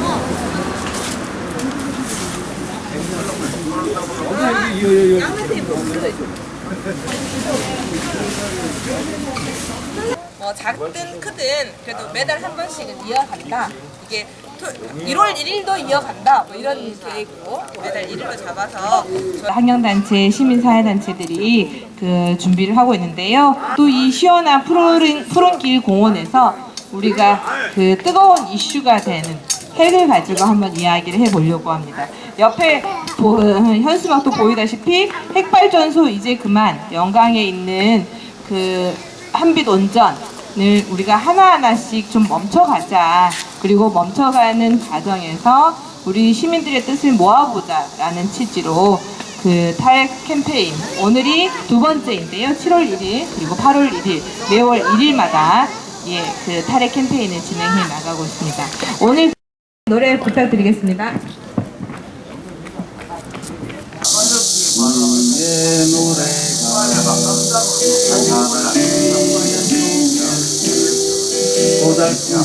어. 뭐 작든 크든 그래도 매달 한 번씩은 이어간다. 이게 토, 1월 1일도 이어간다. 뭐 이런 계획으로 매달 1일로 잡아서 환경단체, 시민사회단체들이 그 준비를 하고 있는데요. 또 이 시원한 푸른, 푸른길 공원에서 우리가 그 뜨거운 이슈가 되는 핵을 가지고 한번 이야기를 해보려고 합니다. 옆에 보- 현수막도 보이다시피 핵발전소 이제 그만 영광에 있는 그 한빛 온전 을 우리가 하나하나씩 좀 멈춰가자. 그리고 멈춰가는 과정에서 우리 시민들의 뜻을 모아보자라는 취지로 그 탈 캠페인 오늘이 두 번째인데요. 7월 1일 그리고 8월 1일 매월 1일마다 예, 그 탈핵 캠페인을 진행해 나가고 있습니다. 오늘 노래 부탁드리겠습니다.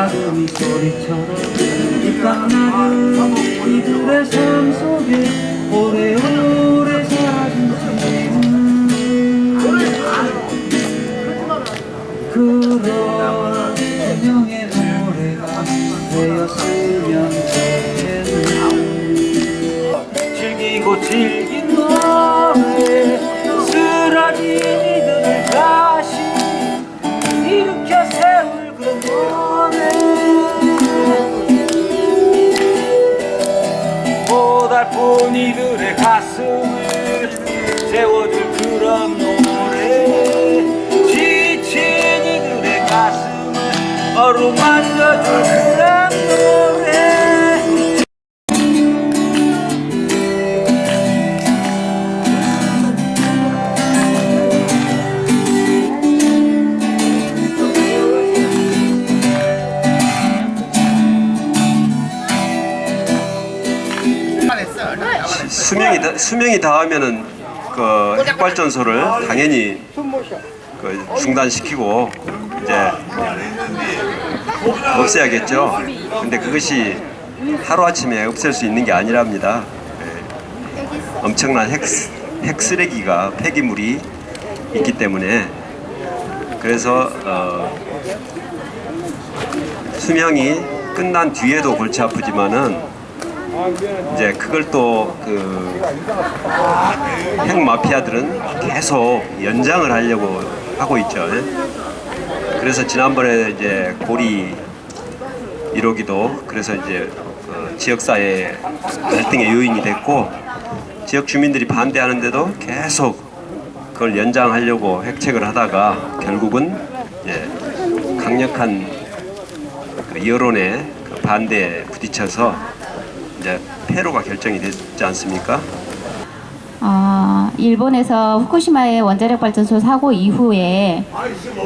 가슴이 소리처럼 입방 나는 이들의 삶 속에 오래오래 사라진 삶은 그런 분명의 노래가 되었으면 좋겠네. 즐기고 노 고달픈 이들의 가슴을 세워줄 그런 노래. 지친 이들의 가슴을 어루만져줄 그런 노래 수명이 다- 수명이 다하면은 그 핵발전소를 당연히 그 중단시키고 이제 없애야겠죠. 근데 그것이 하루 아침에 없앨 수 있는 게 아니랍니다. 예. 엄청난 핵, 핵 쓰레기가 폐기물이 있기 때문에 그래서 어, 수명이 끝난 뒤에도 골치 아프지만은 이제 그걸 또그 핵 마피아들은 계속 연장을 하려고 하고 있죠. 예. 그래서 지난번에 이제 고리 1호기도 그래서 이제 그 지역사회 갈등의 요인이 됐고 지역 주민들이 반대하는데도 계속 그걸 연장하려고 핵책을 하다가 결국은 강력한 그 여론의 그 반대에 부딪혀서 이제 패로가 결정이 됐지 않습니까? 아, 일본에서 후쿠시마의 원자력 발전소 사고 이후에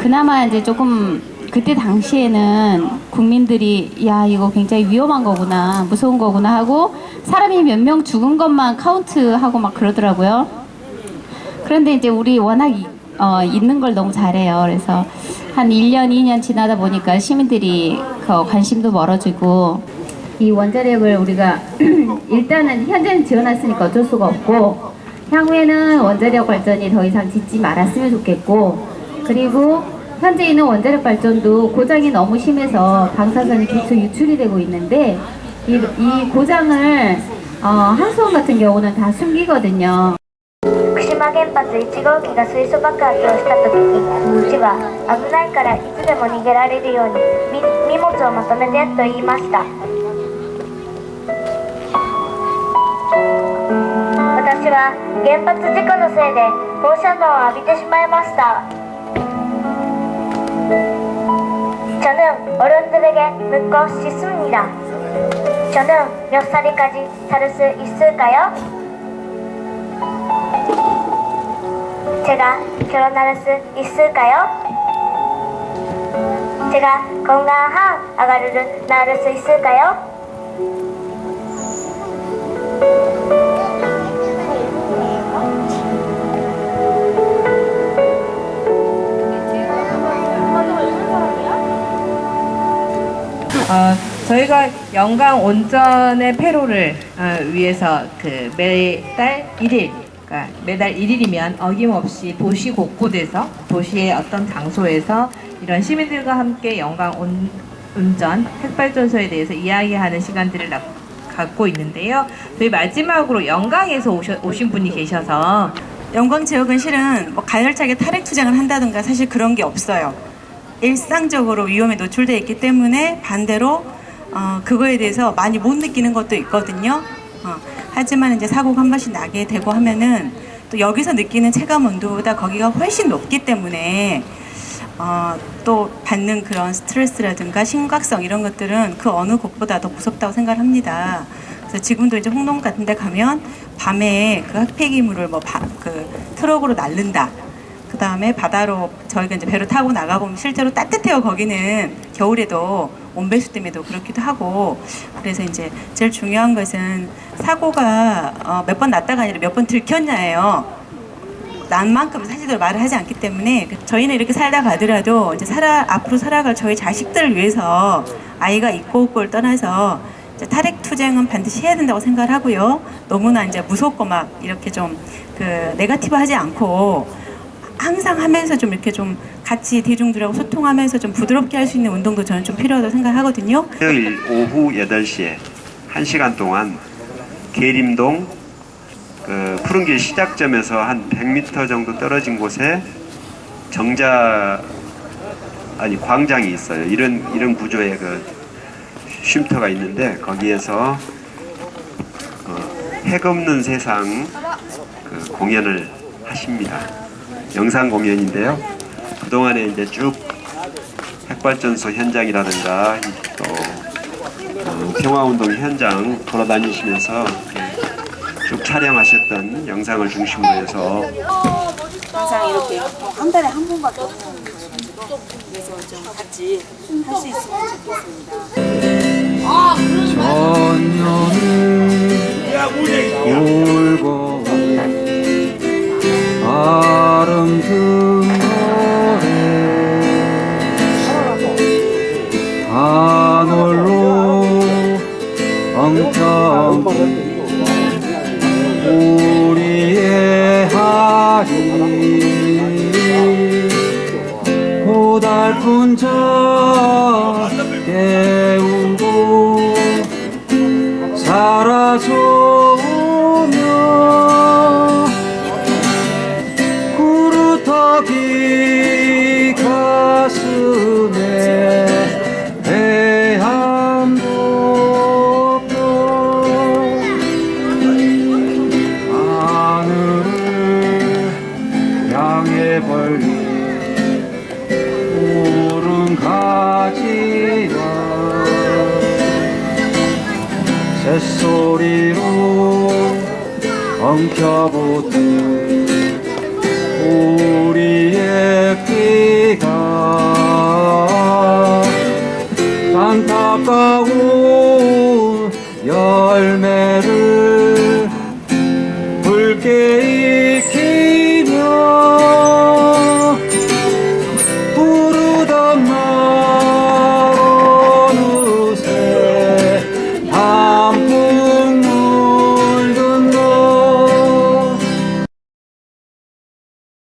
그나마 이제 조금 그때 당시에는 국민들이 야 이거 굉장히 위험한 거구나 무서운 거구나 하고 사람이 몇 명 죽은 것만 카운트하고 막 그러더라고요. 그런데 이제 우리 워낙 이- 어, 있는 걸 너무 잘해요. 그래서 한 1년, 2년 지나다 보니까 시민들이 그 관심도 멀어지고 이 원자력을 우리가 일단은 현재는 지어놨으니까 어쩔 수가 없고 향후에는 원자력 발전이 더 이상 짓지 말았으면 좋겠고 그리고 현재 있는 원자력 발전도 고장이 너무 심해서 방사선이 계속 유출이 되고 있는데 이, 이 고장을 어, 한수원 같은 경우는 다 숨기거든요. 福島原発1号機が水素爆発をした時に父は危ないからいつでも逃げられるようにみ荷物をまとめてと言いました 私は原発事故のせいで放射能を浴びてしまいました 묻고 싶습니다. 저는 몇 살까지 살 수 있을까요? 제가 결혼할 수 있을까요? 제가 건강한 아가를 낳을 수 있을까요? 어, 저희가 영광 온전의 폐로를 어, 위해서 그 매달 1일, 그러니까 매달 1일이면 어김없이 도시 곳곳에서 도시의 어떤 장소에서 이런 시민들과 함께 영광 온, 운전 핵발전소에 대해서 이야기하는 시간들을 나- 갖고 있는데요. 저희 마지막으로 영광에서 오셔, 오신 분이 계셔서 영광 지역은 실은 뭐 가열차게 탈핵 투쟁을 한다든가 사실 그런 게 없어요. 일상적으로 위험에 노출돼 있기 때문에 반대로 어, 그거에 대해서 많이 못 느끼는 것도 있거든요. 어, 하지만 이제 사고가 한 번씩 나게 되고 하면은 또 여기서 느끼는 체감 온도보다 거기가 훨씬 높기 때문에 어, 또 받는 그런 스트레스라든가 심각성 이런 것들은 그 어느 곳보다 더 무섭다고 생각을 합니다. 그래서 지금도 이제 홍동 같은 데 가면 밤에 그 흑폐기물을 뭐그 트럭으로 날른다. 그 다음에 바다로 저희가 이제 배로 타고 나가보면 실제로 따뜻해요. 거기는 겨울에도 온배수 때문에도 그렇기도 하고 그래서 이제 제일 중요한 것은 사고가 어, 몇 번 났다가 아니라 몇 번 들켰냐예요. 난 만큼 사실대로 말을 하지 않기 때문에 그 저희는 이렇게 살다 가더라도 이제 살아 앞으로 살아갈 저희 자식들을 위해서 아이가 있고 없고를 떠나서 탈핵 투쟁은 반드시 해야 된다고 생각을 하고요. 너무나 이제 무섭고 막 이렇게 좀 그 네가티브 하지 않고 항상 하면서 좀 이렇게 좀 같이 대중들하고 소통하면서 좀 부드럽게 할 수 있는 운동도 저는 좀 필요하다고 생각하거든요. 토요일 오후 8시에 1시간 동안 계림동 그 푸른길 시작점에서 한 100m 정도 떨어진 곳에 정자 아니 광장이 있어요. 이런 이런 구조의 그 쉼터가 있는데 거기에서 어, 핵 없는 세상 그 공연을 하십니다. 영상 공연인데요. 그동안에 이제 쭉 핵발전소 현장이라든가 또 어, 평화운동 현장 돌아다니시면서 쭉 촬영하셨던 영상을 중심으로 해서 항상 이렇게 한 달에 한 번밖에 없어가지고 그래서 좀 같이 할 수 있으면 좋겠습니다. 전년을 울고 고달픈 저 깨우고 사라져 엉켜보던 우리의 피가 안타까운